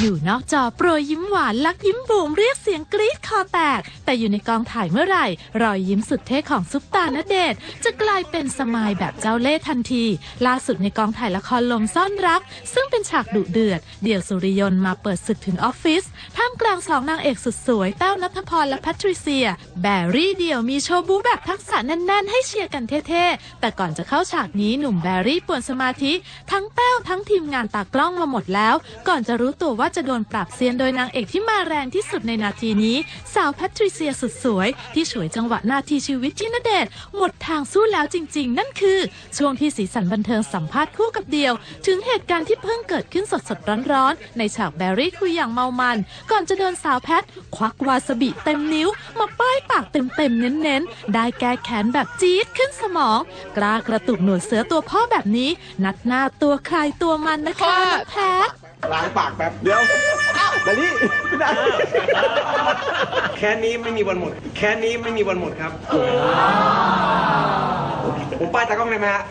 อยู่นอกจอโปรยยิ้มหวานลักยิ้มบูมเรียกเสียงกรี๊ดคอแตก แต่อยู่ในกองถ่ายเมื่อไหร่ รอยยิ้มสุดเท่ของซุปตาณเดชจะกลายเป็นสมายแบบเจ้าเล่ห์ทันที ล่าสุดในกองถ่ายละครลมซ่อนรัก ซึ่งเป็นฉากดุเดือด เดี่ยวสุริยนมาเปิดศึกถึงออฟฟิศทามกลางสองนางเอกสุดสวยแต้วนัทพรและแพทริเซีย แบรี่เดี่ยวมีโชว์บูแบบทักษะแน่น ๆ ให้เชียร์กันเท่ๆ แต่ก่อนจะเข้าฉากนี้หนุ่มแบรี่ป่วนสมาธิ ทั้งแต้วทั้งทีมงานตากล้องมาหมดแล้ว ก่อนจะรู้ตัวว่าจะโดนปรับเซียนโดยนางเอกที่มาแรงที่สุดในนาทีนี้ สาวแพทริเซียสุดสวย ที่ฉวยจังหวะนาทีชีวิตที่ณเดชหมดทางสู้แล้วจริง ๆ นั่นคือ ช่วงที่สีสันบันเทิงสัมภาษณ์คู่กับเดียว ถึงเหตุการณ์ที่เพิ่งเกิดขึ้นสดๆร้อนๆในฉากแบรี่คุยอย่างเมามันก่อนจะโดนสาวแพท ควักวาซาบิเต็มนิ้ว มาป้ายปากเต็มๆเน้นๆ ได้แก้แค้นแบบจี๊ดขึ้นสมอง กล้ากระตุกหนวดเสือตัวพ่อแบบนี้ นัดหน้าตัวใครตัวมันนะคะน้องแพทล้างปากแป๊บเดี๋ยวแต่นี่ไม่ได้แค่นี้ไม่มีวันหมด แค่นี้ไม่มีวันหมดครับ ผมป้ายตากล้องได้ไหมฮะ